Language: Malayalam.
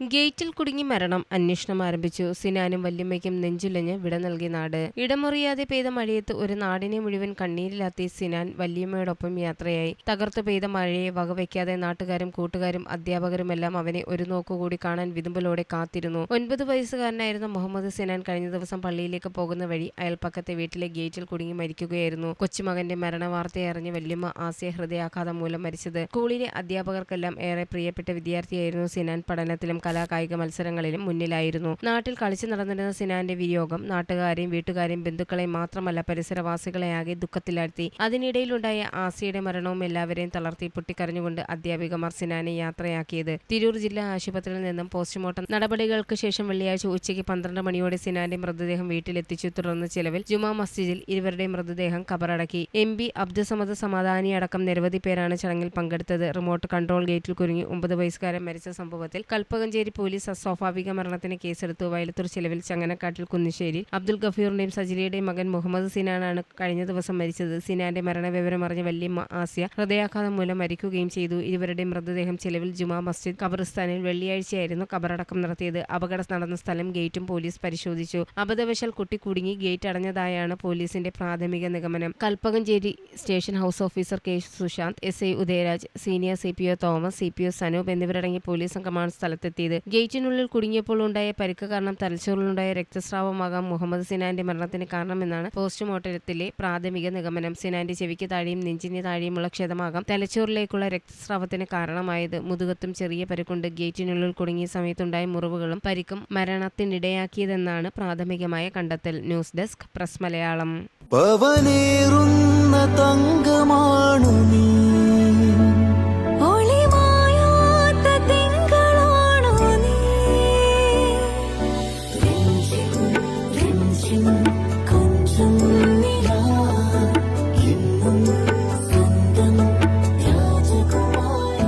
ഗേറ്റിൽ കുടുങ്ങി മരണം. അന്വേഷണം ആരംഭിച്ചു. സിനാനും വല്യമ്മയ്ക്കും നെഞ്ചുലഞ്ഞ് വിട നൽകി നാട്. ഇടമുറിയാതെ പെയ്ത മഴയത്ത് ഒരു നാടിനെ മുഴുവൻ കണ്ണീരിലാത്തി സിനാൻ വല്യമ്മയോടൊപ്പം യാത്രയായി. തകർത്തു പെയ്ത മഴയെ വകവയ്ക്കാതെ നാട്ടുകാരും കൂട്ടുകാരും അധ്യാപകരുമെല്ലാം അവനെ ഒരു നോക്കുകൂടി കാണാൻ വിതുമ്പലോടെ കാത്തിരുന്നു. ഒൻപത് വയസ്സുകാരനായിരുന്ന മുഹമ്മദ് സിനാൻ കഴിഞ്ഞ ദിവസം പള്ളിയിലേക്ക് പോകുന്ന വഴി അയൽപ്പക്കത്തെ വീട്ടിലെ ഗേറ്റിൽ കുടുങ്ങി മരിക്കുകയായിരുന്നു. കൊച്ചുമകന്റെ മരണവാർത്തയറിഞ്ഞ് വല്യമ്മ ആസിയ ഹൃദയാഘാതം മൂലം മരിച്ചത്. സ്കൂളിലെ അധ്യാപകർക്കെല്ലാം ഏറെ പ്രിയപ്പെട്ട വിദ്യാർത്ഥിയായിരുന്നു സിനാൻ. പഠനത്തിലും കലാകായിക മത്സരങ്ങളിലും മുന്നിലായിരുന്നു. നാട്ടിൽ കളിച്ചു നടന്നിരുന്ന സിനാന്റെ വിയോഗം നാട്ടുകാരെയും വീട്ടുകാരെയും ബന്ധുക്കളെയും മാത്രമല്ല പരിസരവാസികളെ ആകെ ദുഃഖത്തിലാഴ്ത്തി. അതിനിടയിലുണ്ടായ ആസിയുടെ മരണവും എല്ലാവരെയും തളർത്തി പൊട്ടിക്കരഞ്ഞുകൊണ്ട് അധ്യാപികമാർ സിനാനെ യാത്രയാക്കിയത്. തിരൂർ ജില്ലാ ആശുപത്രിയിൽ നിന്നും പോസ്റ്റ്മോർട്ടം നടപടികൾക്ക് ശേഷം വെള്ളിയാഴ്ച ഉച്ചയ്ക്ക് പന്ത്രണ്ട് മണിയോടെ സിനാന്റെ മൃതദേഹം വീട്ടിലെത്തിച്ചു. തുടർന്ന് ചിലവിൽ ജുമാ മസ്ജിദിൽ ഇരുവരുടെ മൃതദേഹം കബറടക്കി എം പി അബ്ദുസമദ് സമാധാനി അടക്കം നിരവധി പേരാണ് ചടങ്ങിൽ പങ്കെടുത്തത്. റിമോട്ട് കൺട്രോൾ ഗേറ്റിൽ കുരുങ്ങി ഒമ്പത് വയസ്സുകാരൻ മരിച്ച സംഭവത്തിൽ കൽപ്പകഞ്ചേരി പോലീസ് അസ്വാഭാവിക മരണത്തിന് കേസെടുത്തു. വയലത്തൂർ ചിലവിൽ ചങ്ങനക്കാട്ടിൽ കുന്നിശ്ശേരി. അബ്ദുൾ ഗഫീറിന്റെയും സജിലയുടെയും മകൻ മുഹമ്മദ് സിനാനാണ് കഴിഞ്ഞ ദിവസം മരിച്ചത്. സിനാന്റെ മരണവിവരം അറിഞ്ഞ വല്യമ്മ ആസിയ ഹൃദയാഘാതം മൂലം മരിക്കുകയും ചെയ്തു. ഇരുവരുടെയും മൃതദേഹം ചിലവിൽ ജുമാ മസ്ജിദ് ഖബറിസ്ഥാനിൽ വെള്ളിയാഴ്ചയായിരുന്നു കബറടക്കം നടത്തിയത്. അപകടം നടന്ന സ്ഥലം ഗേറ്റും പോലീസ് പരിശോധിച്ചു. അബദ്ധവശാൽ കുട്ടി കുടുങ്ങി ഗേറ്റ് അടഞ്ഞതായാണ് പോലീസിന്റെ പ്രാഥമിക നിഗമനം. Kalpakanchery station house officer K Sushanth S I Udayaraj senior C P O Thomas C P O Sanoop എന്നിവരടങ്ങിയ പോലീസ് സംഘമാണ് സ്ഥലത്തെത്തിയത് ഗേറ്റിനുള്ളിൽ കുടുങ്ങിയപ്പോൾ ഉണ്ടായ പരിക്ക് കാരണം തലച്ചോറിലുണ്ടായ രക്തസ്രാവമാകാം മുഹമ്മദ് സിനാന്റെ മരണത്തിന് കാരണമെന്നാണ് പോസ്റ്റ്മോർട്ടത്തിലെ പ്രാഥമിക നിഗമനം. സിനാന്റെ ചെവിക്ക് താഴെയും നെഞ്ചിന് താഴെയുമുള്ള ക്ഷതമാകാം തലച്ചോറിലേക്കുള്ള രക്തസ്രാവത്തിന് കാരണമായത്. മുതുകത്തും ചെറിയ പരുക്കുണ്ട്. ഗേറ്റിനുള്ളിൽ കുടുങ്ങിയ സമയത്തുണ്ടായ മുറിവുകളും പരിക്കും മരണത്തിനിടയാക്കിയതെന്നാണ് പ്രാഥമികമായ കണ്ടെത്തൽ. News desk press Malayalam. പവനേറുന്ന തങ്കമാണു നീ.